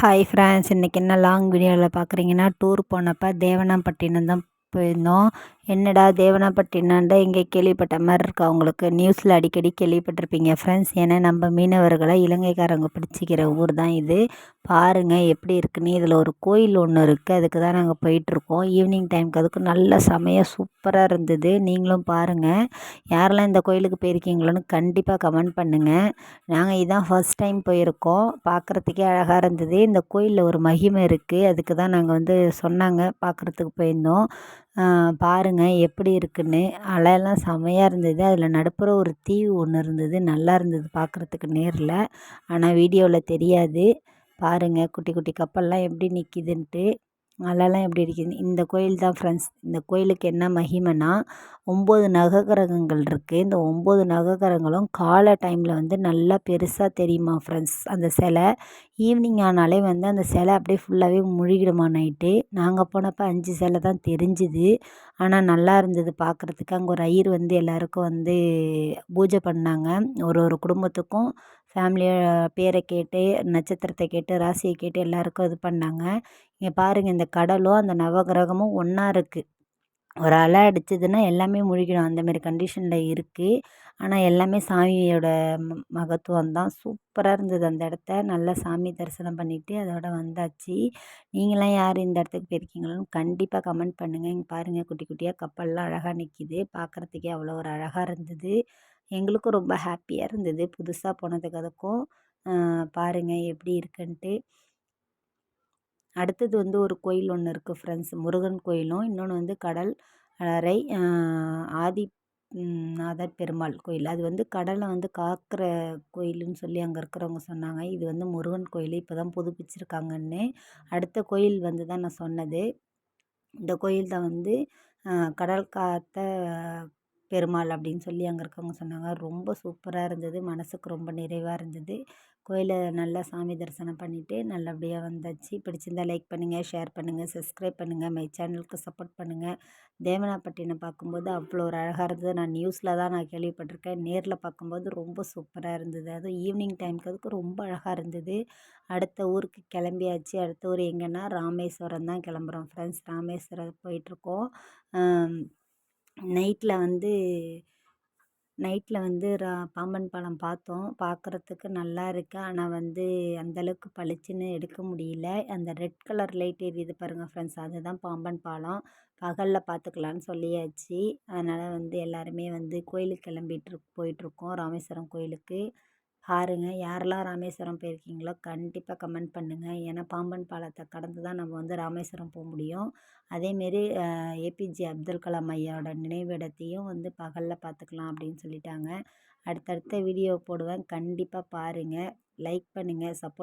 Hi friends இன்றைக்கி என்ன long வீடியோவில் பார்க்குறீங்கன்னா டூர் போனப்போ தேவனாம்பட்டினம் தான் போயிருந்தோம். என்னடா தேவனாப்பட்டினம்டா இங்கே கேள்விப்பட்ட மாதிரி இருக்கா அவங்களுக்கு நியூஸில் அடிக்கடி கேள்விப்பட்டிருப்பீங்க ஃப்ரெண்ட்ஸ் ஏன்னா நம்ம மீனவர்களை இலங்கைக்காரங்க பிடிச்சிக்கிற ஊர் தான் இது. பாருங்கள் எப்படி இருக்குன்னு. இதில் ஒரு கோயில் ஒன்று இருக்குது அதுக்கு தான் நாங்கள் போயிட்டுருக்கோம். ஈவினிங் டைமுக்கு அதுக்கு நல்ல செமையாக சூப்பராக இருந்தது. நீங்களும் பாருங்கள் யாரெல்லாம் இந்த கோயிலுக்கு போயிருக்கீங்களோன்னு கண்டிப்பாக கமெண்ட் பண்ணுங்கள் நாங்கள் இதான் ஃபஸ்ட் டைம் போயிருக்கோம். பார்க்குறதுக்கே அழகாக இருந்தது. இந்த கோயிலில் ஒரு மகிமை இருக்குது அதுக்கு தான் நாங்கள் வந்து சொன்னாங்க. பார்க்குறதுக்கு போயிருந்தோம். பாருங்கள் எப்படி இருக்குதுன்னு அலையெல்லாம் செமையாக இருந்தது. அதில் நடுப்புற ஒரு தீவு ஒன்று இருந்தது. நல்லா இருந்தது பார்க்குறதுக்கு நேரில். ஆனால் வீடியோவில் தெரியாது. பாருங்கள் குட்டி குட்டி கப்பல்லாம் எப்படி நிற்கிதுன்ட்டு அலைலாம் எப்படி இருக்குது இந்த கோயில் தான் ஃப்ரெண்ட்ஸ் இந்த கோயிலுக்கு என்ன மகிமைனா ஒம்பது நவகிரகங்கள் இருக்குது இந்த ஒம்பது நவகிரகங்களும் காலை டைமில் வந்து நல்லா பெருசாக தெரியுமா ஃப்ரெண்ட்ஸ் அந்த சிலை. ஈவினிங் ஆனாலே வந்து அந்த சிலை அப்படியே ஃபுல்லாகவே முழுகிடுமா நைட்டு நாங்கள் போனப்போ அஞ்சு சிலை தான் தெரிஞ்சுது. ஆனால் நல்லா இருந்தது பார்க்குறதுக்கு அங்கே ஒரு ஐயர் வந்து எல்லாருக்கும் வந்து பூஜை பண்ணாங்க. ஒரு ஒரு குடும்பத்துக்கும் ஃபேமிலியை பேரை கேட்டு நட்சத்திரத்தை கேட்டு ராசியை கேட்டு எல்லாருக்கும் இது பண்ணாங்க. இங்கே பாருங்கள் இந்த கடலும் அந்த நவகிரகமும் ஒன்றா இருக்குது ஒரு அலை அடிச்சதுன்னா எல்லாமே முழுகிடும். அந்தமாரி கண்டிஷனில் இருக்குது ஆனால் எல்லாமே சாமியோட மகத்துவம் தான். சூப்பராக இருந்தது அந்த இடத்த. நல்லா சாமி தரிசனம் பண்ணிவிட்டு அதோட வந்தாச்சு. நீங்களாம் யார் இந்த இடத்துக்கு போயிருக்கீங்களோன்னு கண்டிப்பாக கமெண்ட் பண்ணுங்கள் இங்கே பாருங்கள் குட்டி குட்டியாக கப்பல்லாம் அழகாக நிற்கிது பார்க்குறதுக்கே அவ்வளோ ஒரு அழகாக இருந்தது. எங்களுக்கும் ரொம்ப ஹாப்பியாக இருந்தது. புதுசாக போனதுக்கு அதுக்கும். பாருங்கள் எப்படி இருக்குன்ட்டு. அடுத்தது வந்து ஒரு கோயில் ஒன்று இருக்குது ஃப்ரெண்ட்ஸ். முருகன் கோயிலும் இன்னொன்று வந்து கடல் அரை ஆதி நாதர் பெருமாள் கோயில். அது வந்து கடலை வந்து காக்கிற கோயிலுன்னு சொல்லி அங்கே இருக்கிறவங்க சொன்னாங்க. இது வந்து முருகன் கோயில். இப்போ தான் புதுப்பிச்சிருக்காங்கன்னு. அடுத்த கோயில் வந்து தான் நான் சொன்னது. இந்த கோயில் தான் வந்து கடல் காத்த பெருமாள் அப்படின்னு சொல்லி அங்கே இருக்கவங்க சொன்னாங்க. ரொம்ப சூப்பராக இருந்தது. மனதுக்கு ரொம்ப நிறைவாக இருந்தது. கோயிலை நல்லா சாமி தரிசனம் பண்ணிவிட்டு நல்லபடியாக வந்தாச்சு. பிடிச்சிருந்தா லைக் பண்ணுங்கள் ஷேர் பண்ணுங்கள் சப்ஸ்கிரைப் பண்ணுங்கள் மை சேனலுக்கு சப்போர்ட் பண்ணுங்கள் தேவனாப்பட்டினம் பார்க்கும்போது அவ்வளோ ஒரு அழகாக இருந்தது. நான் நியூஸில் தான் நான் கேள்விப்பட்டிருக்கேன். நேரில் பார்க்கும்போது ரொம்ப சூப்பராக இருந்தது. அதுவும் ஈவினிங் டைமுக்கு அதுக்கு ரொம்ப அழகாக இருந்தது. அடுத்த ஊருக்கு கிளம்பியாச்சு. அடுத்த ஊர் எங்கன்னா ராமேஸ்வரம் தான் கிளம்புறோம். ஃப்ரெண்ட்ஸ் ராமேஸ்வரம் போயிட்டுருக்கோம் நைட்டில் வந்து நைட்டில் வந்து ரா பாம்பன் பாலம் பார்த்தோம். பார்க்குறதுக்கு நல்லா இருக்குது ஆனால் வந்து அந்தளவுக்கு பளிச்சுன்னு எடுக்க முடியல. அந்த ரெட் கலர் லைட் எரியுது பாருங்கள் ஃப்ரெண்ட்ஸ் அதுதான் பாம்பன் பாலம் பகலில் பார்த்துக்கலான்னு சொல்லியாச்சு. அதனால் வந்து எல்லாருமே வந்து கோயிலுக்கு கிளம்பிட்டு போயிட்டுருக்கோம் ராமேஸ்வரம் கோயிலுக்கு. பாருங்கள் யாரெல்லாம் ராமேஸ்வரம் போயிருக்கீங்களோ கண்டிப்பாக கமெண்ட் பண்ணுங்கள் ஏன்னா பாம்பன் பாலத்தை கடந்து தான் நம்ம வந்து ராமேஸ்வரம் போக முடியும். அதேமாரி ஏபிஜே அப்துல் கலாம் ஐயாவோட நினைவிடத்தையும் வந்து பகலில் பார்த்துக்கலாம் அப்படின்னு சொல்லிட்டாங்க. அடுத்தடுத்த வீடியோ போடுவேன். கண்டிப்பாக பாருங்கள் லைக் பண்ணுங்கள் சப்போர்ட்